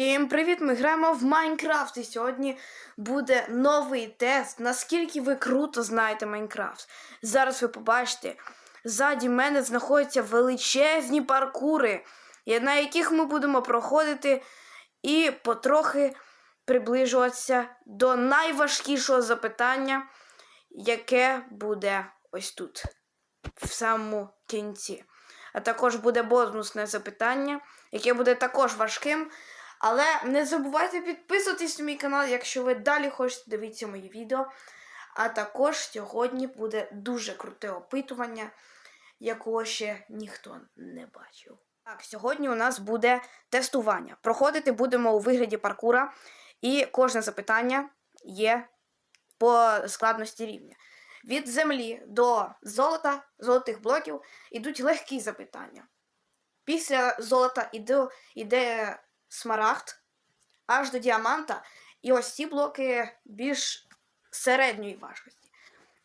Всім привіт! Ми граємо в Майнкрафт. І сьогодні буде новий тест. Наскільки ви круто знаєте Майнкрафт. Зараз ви побачите, ззаді мене знаходяться величезні паркури, на яких ми будемо проходити і потрохи приближуватися до найважкішого запитання, яке буде ось тут, в самому кінці. А також буде бонусне запитання, яке буде також важким. Але не забувайте підписуватись на мій канал, якщо ви далі хочете дивитися мої відео. А також сьогодні буде дуже круте опитування, якого ще ніхто не бачив. Так, сьогодні у нас буде тестування. Проходити будемо у вигляді паркура, і кожне запитання є по складності рівня. Від землі до золота, золотих блоків ідуть легкі запитання. Після золота іде, іде смарагд аж до діаманта. І ось ці блоки більш середньої важкості.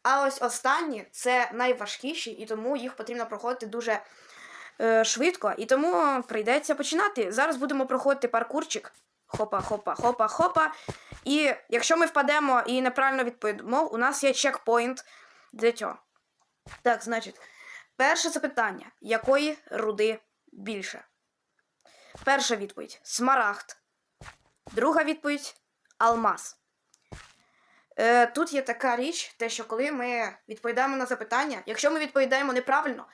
А ось останні це найважкіші, і тому їх потрібно проходити дуже е, швидко. І тому прийдеться починати. Зараз будемо проходити паркурчик. Хопа, хопа, хопа, хопа. І якщо ми впадемо і неправильно відповімо, у нас є чекпоінт для цього. Так, значить, перше запитання: якої руди більше? Перша відповідь смарагд. Друга відповідь алмаз. Е, Тут є така річ, те, що коли ми відповідаємо на запитання, якщо ми відповідаємо неправильно,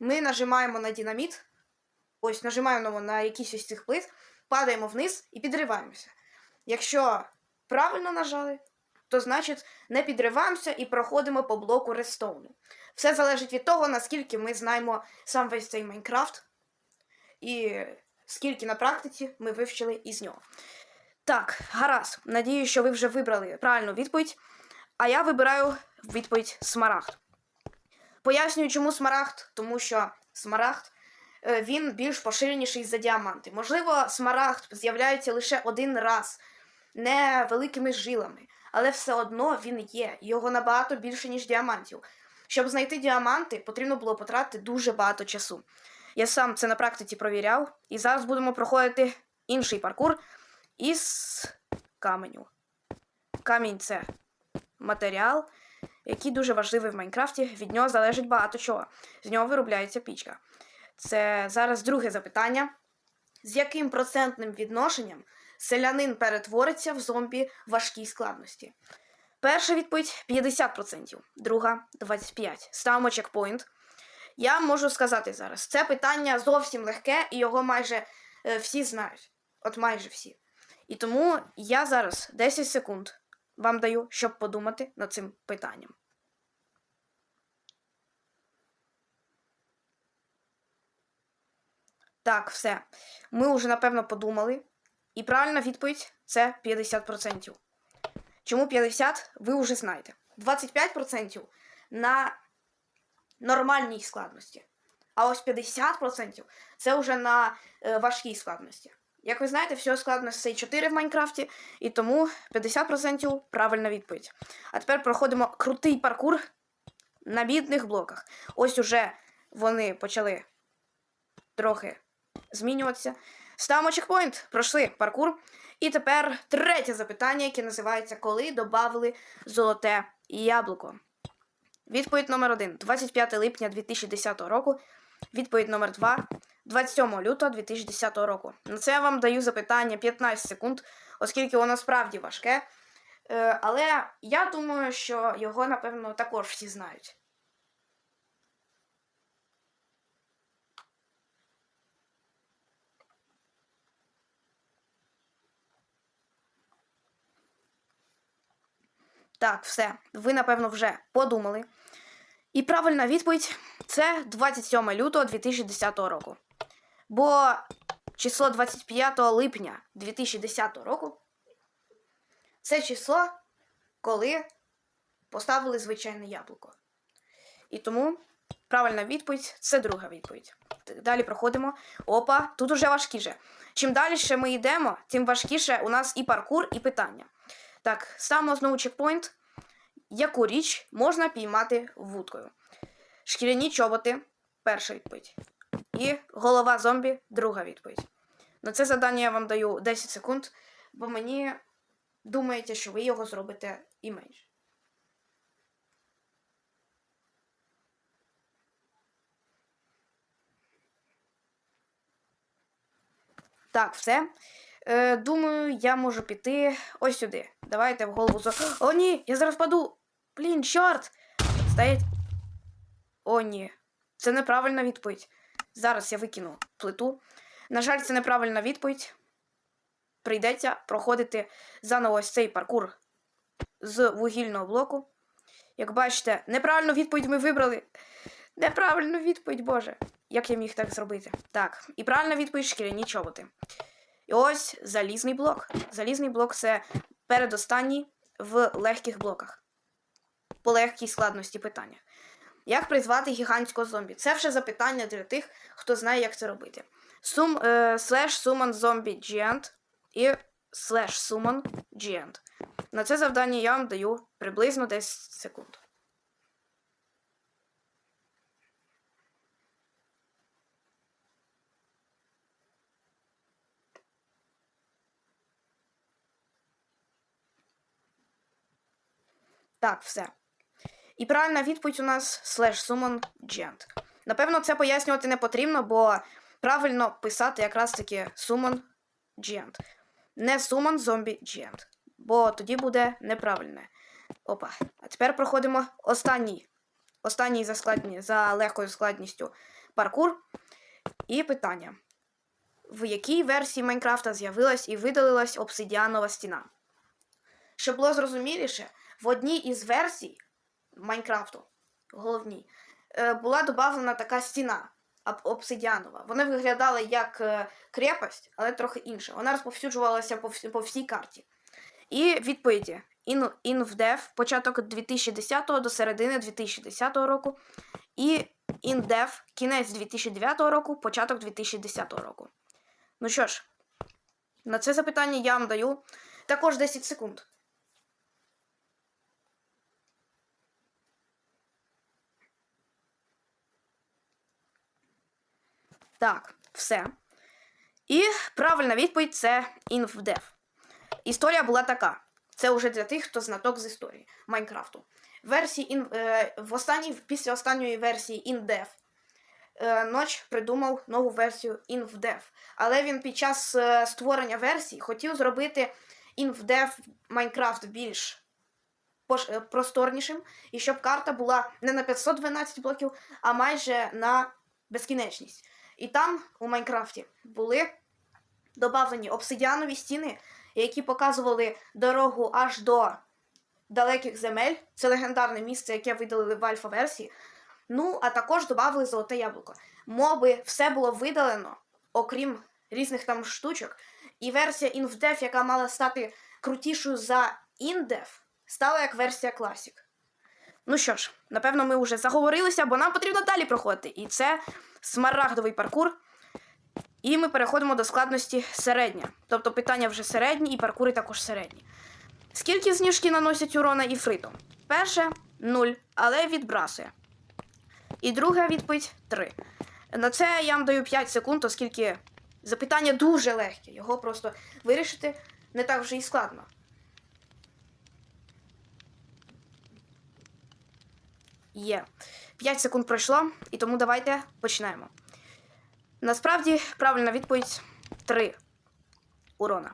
ми нажимаємо на динаміт, ось нажимаємо на якийсь із цих плит, падаємо вниз і підриваємося. Якщо правильно нажали, то значить не підриваємося і проходимо по блоку рестоуну. Все залежить від того, наскільки ми знаємо сам весь цей Майнкрафт. І скільки на практиці ми вивчили із нього. Так, гаразд. Надію, що ви вже вибрали правильну відповідь. А я вибираю відповідь смарагд. Пояснюю, чому смарагд, тому що смарагд е, він більш поширеніший за діаманти. Можливо, смарагд з'являється лише один раз, не великими жилами, але все одно він є. Його набагато більше, ніж діамантів. Щоб знайти діаманти, потрібно було потратити дуже багато часу. Я сам це на практиці провіряв, і зараз будемо проходити інший паркур із каменю. Камінь це матеріал, який дуже важливий в Майнкрафті. Від нього залежить багато чого. З нього виробляється пічка. Це зараз друге запитання. З яким процентним відношенням селянин перетвориться в зомбі важкій складності? Перша відповідь 50%, друга 25%. Ставимо чекпоінт. Я можу сказати зараз, це питання зовсім легке, і його майже е, всі знають. От майже всі. І тому я зараз 10 секунд вам даю, щоб подумати над цим питанням. Так, все. Ми вже напевно подумали. І правильна відповідь це 50%. Чому 50%? Ви вже знаєте. 25% на нормальній складності. А ось 50% це вже на е, важкій складності. Як ви знаєте, всього складності 4 в Майнкрафті, і тому 50% правильна відповідь. А тепер проходимо крутий паркур на бідних блоках. Ось уже вони почали трохи змінюватися. Ставимо чекпоінт, пройшли паркур. І тепер третє запитання, яке називається Коли додали золоте яблуко. Відповідь номер 1 25 липня 2010 року. Відповідь номер 2 27 лютого 2010 року. На це я вам даю запитання 15 секунд, оскільки воно справді важке. Е, але я думаю, що його, напевно, також всі знають. Так, все. Ви, напевно, вже подумали. І правильна відповідь це 27 лютого 2010 року. Бо число 25 липня 2010 року це число, коли поставили звичайне яблуко. І тому правильна відповідь це друга відповідь. Далі проходимо. Опа, тут уже важкіше. Чим далі ми йдемо, тим важкіше у нас і паркур, і питання. Так, ставимо знову чекпоінт. Яку річ можна піймати вудкою? Шкіряні чоботи перша відповідь. І голова зомбі друга відповідь. На це завдання я вам даю 10 секунд, бо мені думаєте, що ви його зробите і менше. Так, все. Е, думаю, я можу піти ось сюди. Давайте в голову за. О, ні! Я зараз паду! Блін, чорт! Стоять. О, ні. Це неправильна відповідь. Зараз я викину плиту. На жаль, це неправильна відповідь. Прийдеться проходити заново ось цей паркур з вугільного блоку. Як бачите, неправильну відповідь ми вибрали. Неправильну відповідь, Боже. Як я міг так зробити? Так, і правильна відповідь шкіряні чоботи. І ось залізний блок. Залізний блок це передостанній в легких блоках. По легкій складності питання. Як призвати гігантського зомбі? Це вже запитання для тих, хто знає, як це робити. Сум, е, слеш summon zombie giant і слеш summon giant. На це завдання я вам даю приблизно 10 секунд. Так, все. І правильна відповідь у нас слеш summon gent. Напевно, це пояснювати не потрібно, бо правильно писати якраз таки summon gent. Не summon zombie gent. Бо тоді буде неправильне. Опа. А тепер проходимо останній. Останній за, складні, за легкою складністю паркур. І питання. В якій версії Майнкрафта з'явилась і видалилась обсидіанова стіна? Щоб було зрозуміліше, в одній із версій Майнкрафту, головній, е, була додана така стіна об- обсидіанова. Вона виглядала як е, крепость, але трохи інша. Вона розповсюджувалася по, всі- по всій карті. І відповіді: In, InVdev початок 2010 до середини 2010 року, і InDev кінець 2009 року, початок 2010 року. Ну що ж, на це запитання я вам даю також 10 секунд. Так, все. І правильна відповідь це InvDev. Історія була така. Це вже для тих, хто знаток з історії Майнкрафту. Версії in, е, в останній, після останньої версії InDev е, Ноч придумав нову версію InvDev. Але він під час е, створення версії хотів зробити InvDev Майнкрафт більш е, просторнішим, і щоб карта була не на 512 блоків, а майже на безкінечність. І там у Майнкрафті були додавлені обсидіанові стіни, які показували дорогу аж до далеких земель. Це легендарне місце, яке видалили в альфа-версії. Ну, а також додали золоте яблуко. Моби, все було видалено, окрім різних там штучок. І версія InvDev, яка мала стати крутішою за InDev, стала як версія Classic. Ну що ж, напевно, ми вже заговорилися, бо нам потрібно далі проходити. І це смарагдовий паркур. І ми переходимо до складності середня. Тобто питання вже середні і паркури також середні. Скільки зніжки наносять урона іфритом? Перше 0, але відбрасує. І друга відповідь 3. На це я вам даю 5 секунд, оскільки запитання дуже легке. Його просто вирішити не так вже і складно. Є. 5 секунд пройшло, і тому давайте почнемо. Насправді, правильна відповідь 3 урона.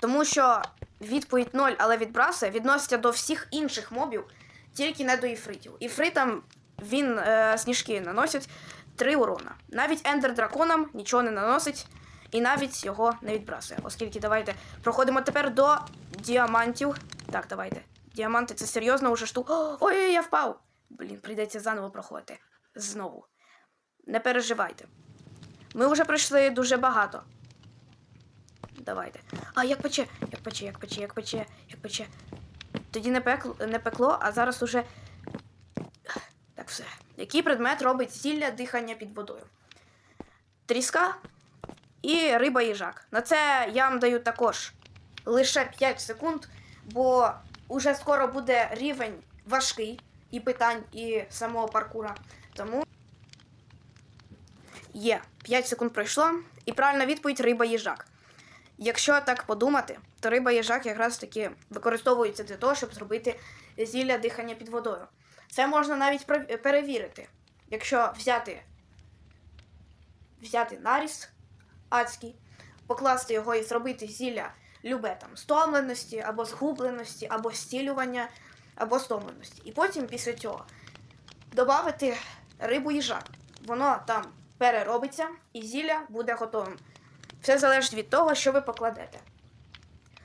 Тому що відповідь 0, але відбрасує, відноситься до всіх інших мобів, тільки не до іфритів. Іфритам він е, сніжки наносить 3 урона. Навіть ендер драконам нічого не наносить і навіть його не відбрасує. Оскільки давайте проходимо тепер до діамантів. Так, давайте. Діаманти це серйозно уже штука. Ой, я впав! Блін, прийдеться заново проходити. Знову. Не переживайте. Ми вже пройшли дуже багато. Давайте. А, як пече, як пече, як пече, як пече, як пече. Тоді не пекло, не пекло, а зараз уже. Так, все. Який предмет робить зілля дихання під водою? Тріска і риба їжак. На це я вам даю також лише 5 секунд, бо уже скоро буде рівень важкий і питань, і самого паркура. Тому є. 5 секунд пройшло. І правильна відповідь риба їжак. Якщо так подумати, то риба їжак якраз таки використовується для того, щоб зробити зілля дихання під водою. Це можна навіть пре- перевірити. Якщо взяти, взяти наріз адський, покласти його і зробити зілля любе там стомленості, або згубленості, або стілювання, або стомленості. І потім після цього додати рибу їжак. Воно там переробиться і зілля буде готовим. Все залежить від того, що ви покладете.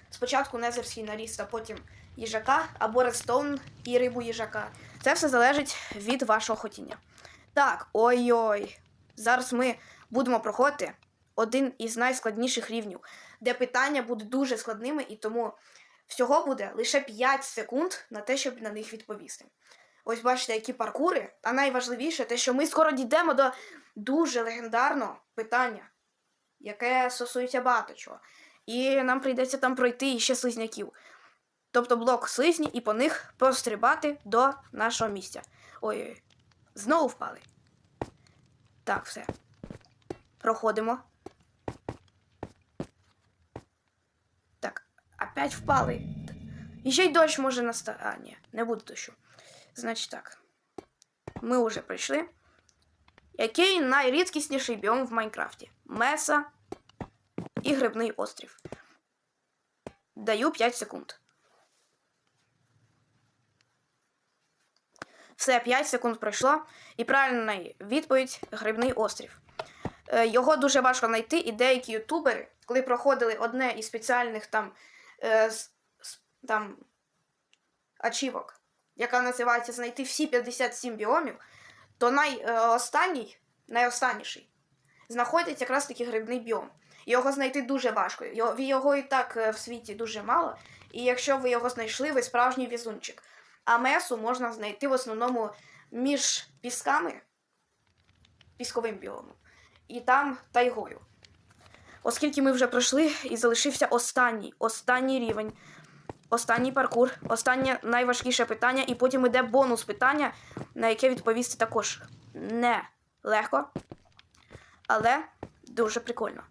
Спочатку незерський наріз, а потім їжака або редстоун і рибу їжака. Це все залежить від вашого хотіння. Так, ой-ой. Зараз ми будемо проходити один із найскладніших рівнів, де питання будуть дуже складними, і тому всього буде лише 5 секунд на те, щоб на них відповісти. Ось бачите, які паркури, а найважливіше те, що ми скоро дійдемо до дуже легендарного питання, яке стосується багато чого. І нам прийдеться там пройти іще слизняків. Тобто блок слизні і по них пострибати до нашого місця. Ой, знову впали. Так, все. Проходимо. Так, опять впали. І ще й дощ може настати. А, ні, не буде дощу. Значить так. Ми вже прийшли. Який найрідкісніший біом в Майнкрафті? Меса і грибний острів. Даю 5 секунд. Все, 5 секунд пройшло. І правильна відповідь грибний острів. Е, Його дуже важко знайти, і деякі ютубери, коли проходили одне із спеціальних там, е, там ачівок, яка називається Знайти всі 57 біомів, то найостанній, найостанніший, знаходиться якраз таки грибний біом. Його знайти дуже важко. Його, його і так е, в світі дуже мало. І якщо ви його знайшли, ви справжній візунчик. А месу можна знайти в основному між пісками, пісковим біомом, і там тайгою. Оскільки ми вже пройшли і залишився останній, останній рівень, останній паркур, останнє найважкіше питання, і потім іде бонус питання, на яке відповісти також не легко, але дуже прикольно.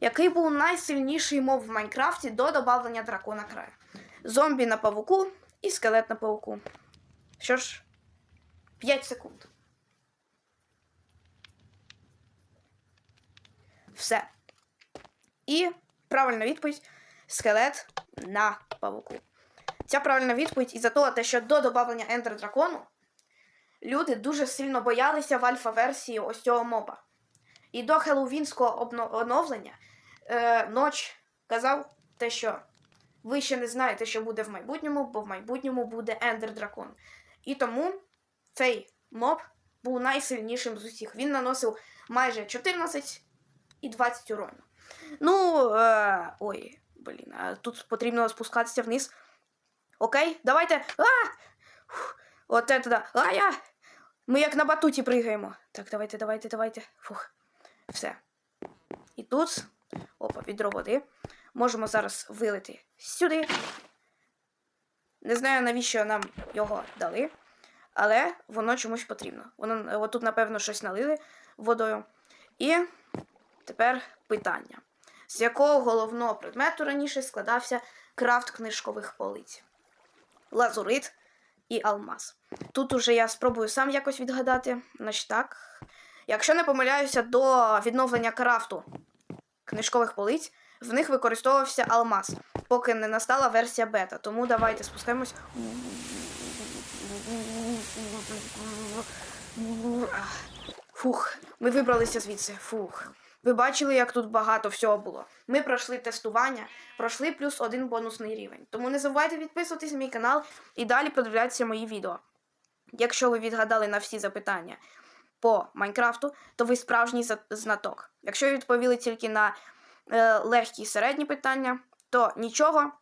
Який був найсильніший моб в Майнкрафті до додавлення дракона краю? Зомбі на павуку і скелет на павуку. Що ж, 5 секунд. Все. І правильна відповідь скелет на павуку. Ця правильна відповідь із-за того, те, що до додавлення Ендер Дракону люди дуже сильно боялися в альфа-версії ось цього моба. І до хеллоуінського оновлення е, Ноч казав те, що ви ще не знаєте, що буде в майбутньому, бо в майбутньому буде Ендер Дракон. І тому цей моб був найсильнішим з усіх. Він наносив майже 14 і 20 урону. Ну, е, ой, блін, а тут потрібно спускатися вниз. Окей, давайте. А! От це да. А я! Ми як на батуті пригаємо. Так, давайте, давайте, давайте. Фух. Все. І тут. Опа, відро води. Можемо зараз вилити сюди. Не знаю, навіщо нам його дали, але воно чомусь потрібно. Воно отут, напевно, щось налили водою. І тепер питання: з якого головного предмету раніше складався крафт книжкових полиць? Лазурит і алмаз. Тут уже я спробую сам якось відгадати. Значить так. Якщо не помиляюся до відновлення крафту книжкових полиць, в них використовувався алмаз, поки не настала версія бета. Тому давайте спускаємось. Фух, ми вибралися звідси. Фух. Ви бачили, як тут багато всього було. Ми пройшли тестування, пройшли плюс один бонусний рівень. Тому не забувайте підписуватись на мій канал і далі продивлятися мої відео. Якщо ви відгадали на всі запитання по Майнкрафту, то ви справжній знаток. Якщо ви відповіли тільки на е, легкі і середні питання, то нічого.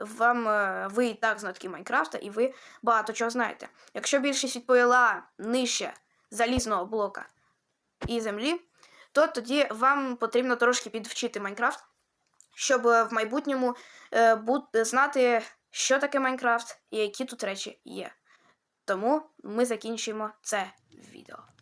Вам е, ви і так знатки Майнкрафта, і ви багато чого знаєте. Якщо більшість відповіла нижче залізного блока і землі, то тоді вам потрібно трошки підвчити Майнкрафт, щоб е, в майбутньому е, знати, що таке Майнкрафт і які тут речі є. Тому ми закінчуємо це відео.